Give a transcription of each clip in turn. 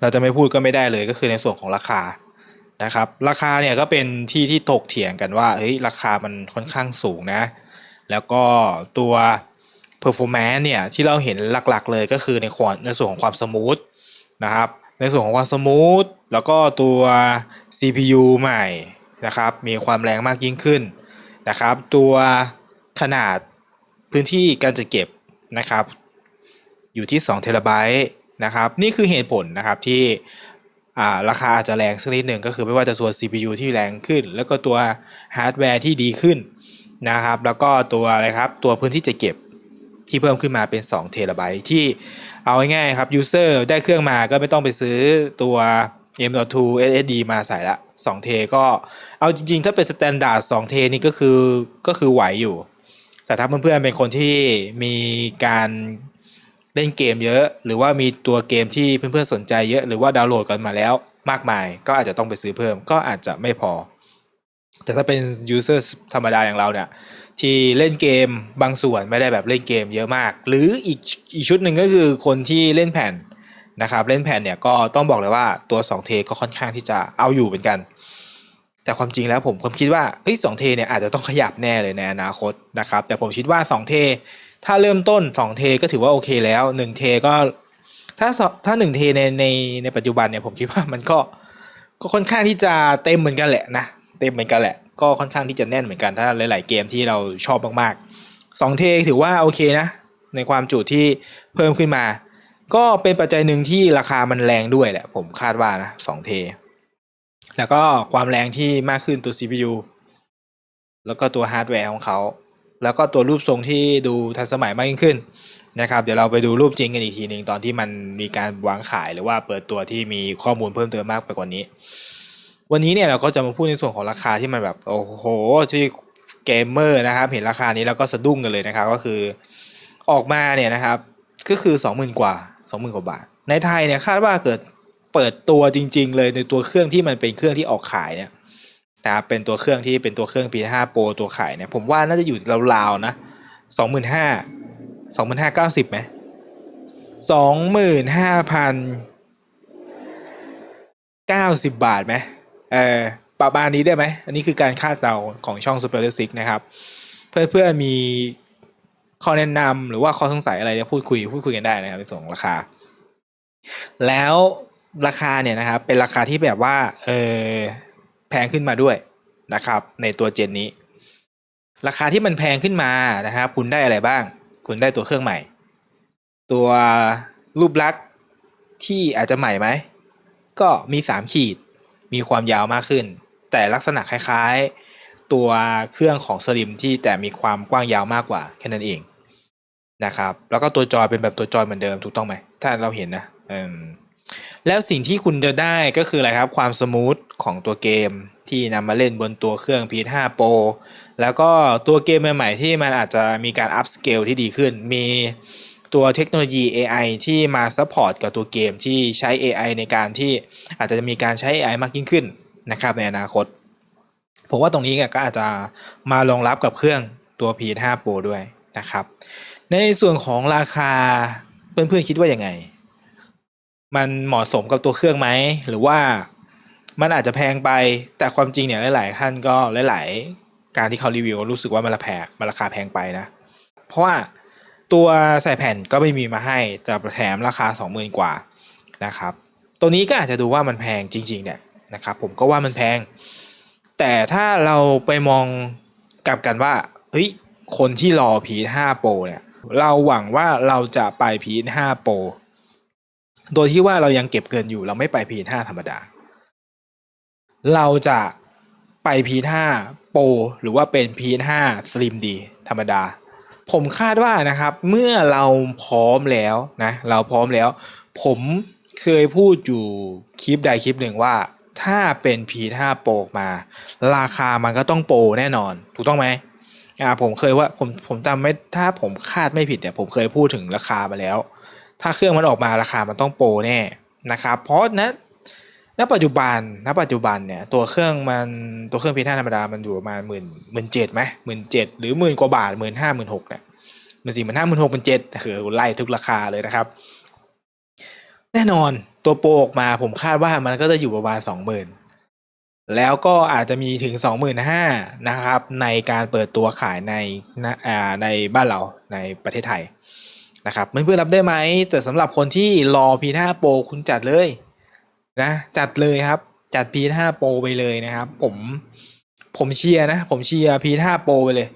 เราจะไม่พูดก็ไม่ได้เลยก็คือในส่วนของราคานะครับ ราคาเนี่ยก็เป็นที่ที่ถกเถียงกันว่าเฮ้ยราคามันค่อนข้างสูงนะ แล้วก็ตัว performance เนี่ยที่เราเห็นหลักๆ เลยก็คือในควในส่วนของความสมูทนะครับในส่วนของความสมูทแล้วก็ตัว CPU ใหม่นะครับ มีความแรงมากยิ่งขึ้นนะครับ ตัวขนาดพื้นที่การจัดเก็บนะครับ อยู่ที่2เทราไบต์ นะครับ นี่คือเหตุผลนะครับที่ราคาอาจจะแรงสักนิดหนึ่งก็คือไม่ว่าจะตัว CPU ที่แรงขึ้น แล้วก็ตัวฮาร์ดแวร์ที่ดีขึ้นนะครับ แล้วก็ตัวอะไรครับตัวพื้นที่จะเก็บที่เพิ่มขึ้นมาเป็น2เทราไบต์ที่เอาง่ายๆครับยูเซอร์ได้เครื่องมาก็ไม่ต้องไปซื้อตัว M.2 SSD มาใส่ละ2เทก็เอาจริงๆ ถ้าเป็นสแตนดาร์ด2เทนี่ก็คือก็คือไหวอยู่ แต่ถ้าเพื่อนๆเป็นคนที่มีการ เล่นเกมเยอะ หรือว่ามีตัวเกมที่เพื่อนๆสนใจเยอะ หรือว่าดาวน์โหลดกันมาแล้วมากมาย ก็อาจจะต้องไปซื้อเพิ่ม ก็อาจจะไม่พอ แต่ถ้าเป็นยูเซอร์ธรรมดาอย่างเราเนี่ย ที่เล่นเกมบางส่วนไม่ได้แบบเล่นเกมเยอะมาก หรืออีกอีกชุดหนึ่งก็คือคนที่เล่นแผ่นนะครับ เล่นแผ่นเนี่ยก็ต้องบอกเลยว่าตัว2เทก็ค่อนข้างที่จะเอาอยู่เหมือนกัน แต่ความจริงแล้วผมผมคิดว่าเฮ้ยสองเทเนี่ยอาจจะต้องขยับแน่เลยในอนาคตนะครับ แต่ผมคิดว่า2เท ถ้าเริ่มต้น2เทก็ถือว่าโอเคแล้ว1เทก็ถ้าถ้า1เทในในในปัจจุบันเนี่ยผมคิดว่ามันก็ก็ค่อนข้างที่จะเต็มเหมือนกันแหละนะเต็มเหมือนกันแหละ ก็ค่อนข้างที่จะแน่นเหมือนกันถ้าหลาย ๆ เกมที่เราชอบมากๆ2เทถือว่าโอเคนะ ในความจุที่เพิ่มขึ้นมา ก็เป็นปัจจัยหนึ่งที่ราคามันแรงด้วยแหละ ผมคาดว่านะ2เทแล้วก็ความแรงที่มากขึ้นตัว CPU แล้วก็ตัวฮาร์ดแวร์ของเขา แล้วก็ตัวรูปทรงที่ดูทันสมัยมากยิ่งขึ้นนะครับ เดี๋ยวเราไปดูรูปจริงกันอีกทีหนึ่งตอนที่มันมีการวางขายหรือว่าเปิดตัวที่มีข้อมูลเพิ่มเติมมากไปกว่านี้ วันนี้เนี่ยเราก็จะมาพูดในส่วนของราคาที่มันแบบโอ้โหที่เกมเมอร์นะครับ เห็นราคานี้แล้วก็สะดุ้งกันเลยนะครับ ก็คือออกมาเนี่ยนะครับก็คือ 20,000 กว่า 20,000 กว่าบาท ในไทยเนี่ยคาดว่าเกิดเปิดตัวจริง ๆ เลยในตัวเครื่องที่มันเป็นเครื่องที่ออกขายเนี่ย นะครับเป็นตัวเครื่องที่เป็นตัวเครื่อง P5 Pro ตัวขายเนี่ยผมว่าน่าจะอยู่ราวๆนะ25,000 25,090ไหม25,090บาทไหมเออประมาณนี้ได้ไหม อันนี้คือการคาดเดาของช่อง Super Six นะครับ เพื่อนๆมีข้อแนะนำหรือว่าข้อสงสัยอะไรจะพูดคุยพูดคุยกันได้นะครับในส่วนของราคา แล้วราคาเนี่ยนะครับเป็นราคาที่แบบว่าเออ แพงขึ้นมาด้วยนะครับในตัวเจนนี้ ราคาที่มันแพงขึ้นมานะครับคุณได้อะไรบ้าง คุณได้ตัวเครื่องใหม่ ตัวรูปลักษณ์ที่อาจจะใหม่ไหม ก็มีสามขีดมีความยาวมากขึ้น แต่ลักษณะคล้ายๆ ตัวเครื่องของสลิมที่แต่มีความกว้างยาวมากกว่าแค่นั้นเองนะครับแล้วก็ตัวจอยเป็นแบบตัวจอยเหมือนเดิมถูกต้องไหมถ้าเราเห็นนะอืม แล้วสิ่งที่คุณจะได้ก็คืออะไรครับความสมูทของตัวเกมที่นำมาเล่นบนตัวเครื่อง PS5 Pro แล้วก็ตัวเกมใหม่ๆที่มันอาจจะมีการอัพสเกลที่ดีขึ้น มีตัวเทคโนโลยี AI ที่มาซัพพอร์ตกับตัวเกมที่ใช้ AI ในการที่อาจจะมีการใช้ AI มากยิ่งขึ้นนะครับในอนาคต ผมว่าตรงนี้ก็อาจจะมารองรับกับเครื่องตัว PS5 Pro ด้วยนะครับ ในส่วนของราคาเพื่อนๆคิดว่ายังไง มันเหมาะสมกับตัวเครื่องไหม หรือว่ามันอาจจะแพงไปแต่ความจริงเนี่ยหลาย ๆ ท่านก็หลาย ๆ การที่เขารีวิวรู้สึกว่ามันราแพงมันราคาแพงไปนะ เพราะว่าตัวใส่แผ่นก็ไม่มีมาให้แต่แถมราคา 20,000 กว่านะครับ ตัวนี้ก็อาจจะดูว่ามันแพงจริง ๆ เนี่ยนะครับ ผมก็ว่ามันแพง แต่ถ้าเราไปมองกลับกันว่าเฮ้ยคนที่รอ PS5 Pro เนี่ยเราหวังว่าเราจะไป PS5 Pro โดยที่ว่าเรายังเก็บเงินอยู่เราไม่ไป PS5 ธรรมดา เราจะไป PS5 Pro หรือว่าเป็น PS5 Slim ดีธรรมดา ผมคาดว่านะครับ เมื่อเราพร้อมแล้วนะ เราพร้อมแล้ว ผมเคยพูดอยู่คลิปใดคลิปหนึ่งว่า ถ้าเป็น PS5 Pro ออกมา ราคามันก็ต้องโปรแน่นอน ถูกต้องไหมอ่าผมเคยว่าผมผมจำไม่ถ้าผมคาดไม่ผิดเนี่ยผมเคยพูดถึงราคามาแล้ว ถ้าเครื่องมันออกมาราคามันต้องโปรแน่นะครับ เพราะนะณปัจจุบันณปัจจุบันเนี่ยตัวเครื่องมันตัวเครื่องพีท่าธรรมดามันอยู่ประมาณหมื่นหมื่นเจ็ดไหมหมื่นเจ็ดหรือหมื่นกว่าบาทหมื่นห้าหมื่นหกเนี่ยหมื่นสี่หมื่นห้าหมื่นหกหมื่นเจ็ดคือไล่ทุกราคาเลยนะครับ แน่นอนตัวโปรออกมาผมคาดว่ามันก็จะอยู่ประมาณสองหมื่นแล้วก็อาจจะมีถึงสองหมื่นห้านะครับ ในการเปิดตัวขายในนะในบ้านเราในประเทศไทย นะครับเพื่อนๆรับได้ไหมแต่สำหรับคนที่รอ P5 Pro คุณจัดเลยนะจัดเลยครับ จัด P5 Pro ไปเลยนะครับ ผมผมเชียร์นะผมเชียร์ P5 Pro ไปเลย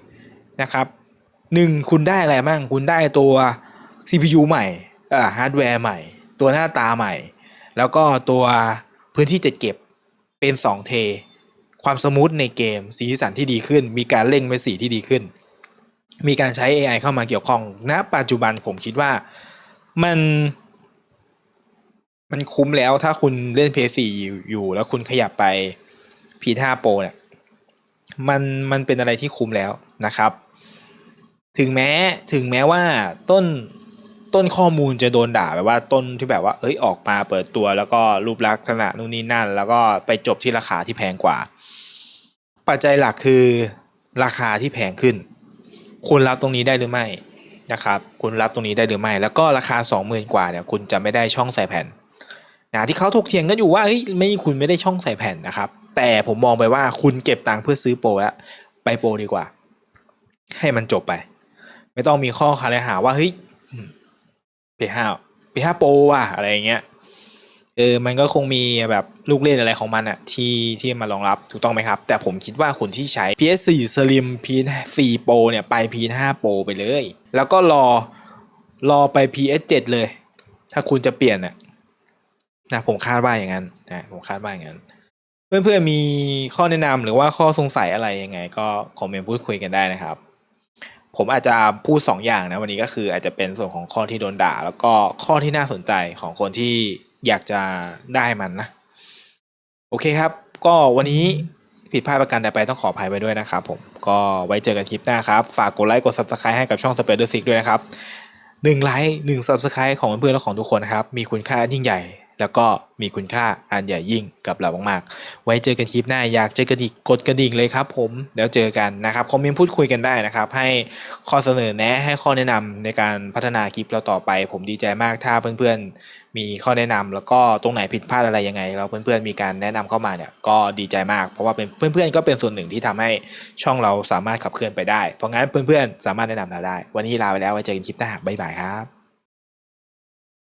นะครับหนึ่งคุณได้อะไรบ้างคุณได้ตัว CPU ใหม่อ่าฮาร์ดแวร์ใหม่ ตัวหน้าตาใหม่ แล้วก็ตัวพื้นที่จัดเก็บเป็น 2 เท ความสมูทในเกม สีสันที่ดีขึ้น มีการเล่งเป็นสีที่ดีขึ้น มีการใช้ AI เข้ามาเกี่ยวข้องณปัจจุบันผมคิดว่ามันมันคุ้มแล้วถ้าคุณเล่น PS4 อยู่อยู่แล้วคุณขยับไป P5 Pro เนี่ยมันมันเป็นอะไรที่คุ้มแล้วนะครับ ถึงแม้ถึงแม้ว่าต้นต้นข้อมูลจะโดนด่าแบบว่าต้นที่แบบว่า เอ้ยออกมาเปิดตัวแล้วก็รูปลักษณะนู่นนี่นั่น แล้วก็ไปจบที่ราคาที่แพงกว่า ปัจจัยหลักคือราคาที่แพงขึ้น คุณรับตรงนี้ได้หรือไม่นะครับ คุณรับตรงนี้ได้หรือไม่ แล้วก็ราคา 20,000 กว่าเนี่ยคุณจะไม่ได้ช่องใส่แผ่นนะที่เขาถกเถียงกันอยู่ว่าเฮ้ยไม่คุณไม่ได้ช่องใส่แผ่นนะครับ แต่ผมมองไปว่าคุณเก็บตังค์เพื่อซื้อโปรแล้วไปโปรดีกว่า ให้มันจบไป ไม่ต้องมีข้อคารหาว่าเฮ้ยเพย์ห้าเพย์ห้าโปรว่ะอะไรเงี้ย เออมันก็คงมีแบบลูกเล่นอะไรของมันอะที่ที่มารองรับถูกต้องไหมครับ แต่ผมคิดว่าคนที่ใช้ PS4 Slim PS4 Pro เนี่ยไป PS5 Pro ไปเลย แล้วก็รอรอไป PS7 เลย ถ้าคุณจะเปลี่ยนน่ะนะผมคาดว่าอย่างนั้นนะผมคาดว่าอย่างนั้น เพื่อนๆมีข้อแนะนำหรือว่าข้อสงสัยอะไรยังไง ก็คอมเมนต์พูดคุยกันได้นะครับผมอาจจะพูด 2ออย่างนะวันนี้ก็คืออาจจะเป็นส่วนของข้อที่โดนด่า แล้วก็ข้อที่น่าสนใจของคนที่ อยากจะได้มันนะ โอเคครับ ก็วันนี้ผิดพลาดประการใดไปต้องขออภัยไปด้วยนะครับผมก็ไว้เจอกันคลิปหน้าครับ ฝากกดไลค์กด subscribe ให้กับช่อง Spider Six ด้วยนะครับหนึ่งไลค์หนึ่ง subscribe ของเพื่อนๆและของทุกคนนะครับ มีคุณค่ายิ่งใหญ่ แล้วก็มีคุณค่าอันใหญ่ยิ่งกับเรามากๆ ไว้เจอกันคลิปหน้าอยากเจอกันอีกกดกระดิ่งเลยครับผมแล้วเจอกันนะครับคอมเมนต์พูดคุยกันได้นะครับ ให้ข้อเสนอแนะให้ข้อแนะนำในการพัฒนาคลิปเราต่อไป ผมดีใจมากถ้าเพื่อนๆ มีข้อแนะนำแล้วก็ตรงไหนผิดพลาดอะไรยังไง เราเพื่อนๆมีการแนะนำเข้ามาเนี่ยก็ดีใจมาก เพราะว่าเป็นเพื่อนๆก็เป็นส่วนหนึ่งที่ทำให้ช่องเราสามารถขับเคลื่อนไปได้ เพราะงั้นเพื่อนๆสามารถแนะนำเราได้ วันนี้ลาไปแล้วไว้เจอกันคลิปหน้าบ๊ายบายครับ